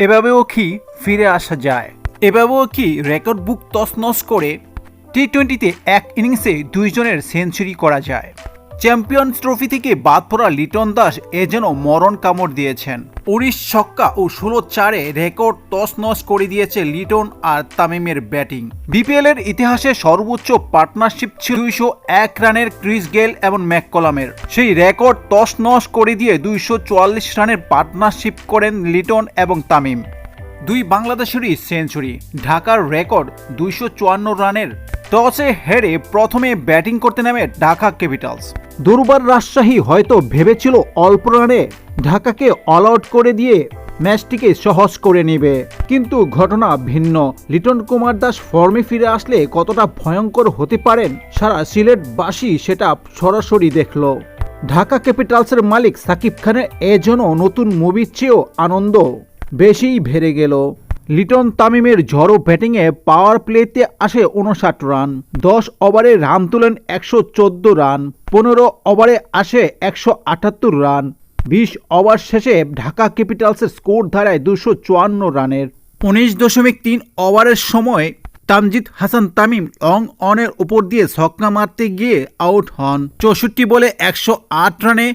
এভাবেও কি ফিরে আসা যায়? এভাবেও কি রেকর্ড বুক তছনছ করে টি টোয়েন্টিতে এক ইনিংসে দুইজনের সেঞ্চুরি করা যায়? চ্যাম্পিয়ন্স ট্রফি থেকে বাদ পড়া লিটন দাস এ যেন মরণ কামড় দিয়েছেন। উনিশ ছক্কা ও ষোলো চারে রেকর্ড তছনছ করে দিয়েছে লিটন আর তামিমের ব্যাটিং। বিপিএল এর ইতিহাসে সর্বোচ্চ পার্টনারশিপ ছিল দুইশো এক রানের ক্রিস গেল এবং ম্যাককলামের। সেই রেকর্ড তছনছ করে দিয়ে দুইশো চুয়াল্লিশ রানের পার্টনারশিপ করেন লিটন এবং তামিম। দুই বাংলাদেশেরই সেঞ্চুরি। ঢাকার রেকর্ড দুইশো চুয়ান্ন রানের টসে হেরে প্রথমে ব্যাটিং করতে নামে ঢাকা ক্যাপিটালস। দুর্বার রাজশাহী হয়তো ভেবেছিল অল্প রানে ঢাকাকে অল আউট করে দিয়ে ম্যাচটিকে সহজ করে নেবে, কিন্তু ঘটনা ভিন্ন। লিটন কুমার দাস ফর্মে ফিরে আসলে কতটা ভয়ঙ্কর হতে পারেন সারা সিলেটবাসী সেটা সরাসরি দেখল। ঢাকা ক্যাপিটালসের মালিক সাকিব খানের এজন্য নতুন মুভির চেয়েও আনন্দ বেশিই ভেড়ে গেল। লিটন তামিমের ঝড়ো ব্যাটিংয়ে পাওয়ার প্লেতে আসে উনষাট রান। দশ ওভারে রান তুলেন একশো রান। পনেরো ওভারে আসে একশো আটাত্তর রান। বিশ ওভার শেষে ঢাকা ক্যাপিটালসের স্কোর ধারায় দুশো চুয়ান্ন রানের। উনিশ দশমিক তিন ওভারের সময় তামজিদ হাসান তামিম লং অনের উপর দিয়ে ছক্কা মারতে গিয়ে আউট হন। চৌষট্টি বলে একশো আট রানে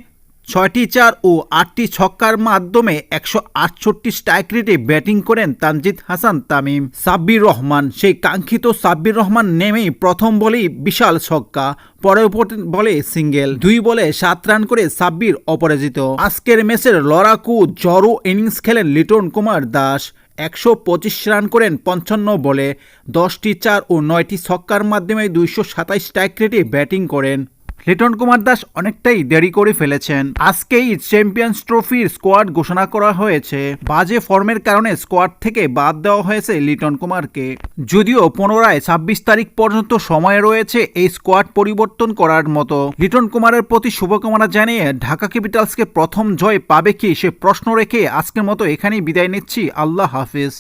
ছয়টি চার ও আটটি ছক্কার মাধ্যমে একশো আটষট্টি স্ট্রাইক রেটে ব্যাটিং করেন তানজিদ হাসান তামিম। সাব্বির রহমান, সেই কাঙ্ক্ষিত সাব্বির রহমান নেমেই প্রথম বলেই বিশাল ছক্কা, পরের বলে সিঙ্গেল দুই বলে সাত রান করে সাব্বির অপরাজিত। আজকের ম্যাচের লড়াকু জড়ো ইনিংস খেলেন লিটন কুমার দাস। একশো পঁচিশ রান করেন পঞ্চান্ন বলে, দশটি চার ও নয়টি ছক্কার মাধ্যমে দুইশো সাতাইশ স্ট্রাইক রেটে ব্যাটিং করেন। লিটন কুমার দাস অনেকটাই দেরি করে ফেলেছেন। আজকেই চ্যাম্পিয়ন্স ট্রফির স্কোয়াড ঘোষণা করা হয়েছে। বাজে ফর্মের কারণে স্কোয়াড থেকে বাদ দেওয়া হয়েছে লিটন কুমারকে। যদিও পুনরায় ছাব্বিশ তারিখ পর্যন্ত সময় রয়েছে এই স্কোয়াড পরিবর্তন করার মতো। লিটন কুমারের প্রতি শুভকামনা জানিয়ে ঢাকা ক্যাপিটালসকে প্রথম জয় পাবে কি সে প্রশ্ন রেখে আজকের মতো এখানেই বিদায় নিচ্ছি। আল্লাহ হাফিজ।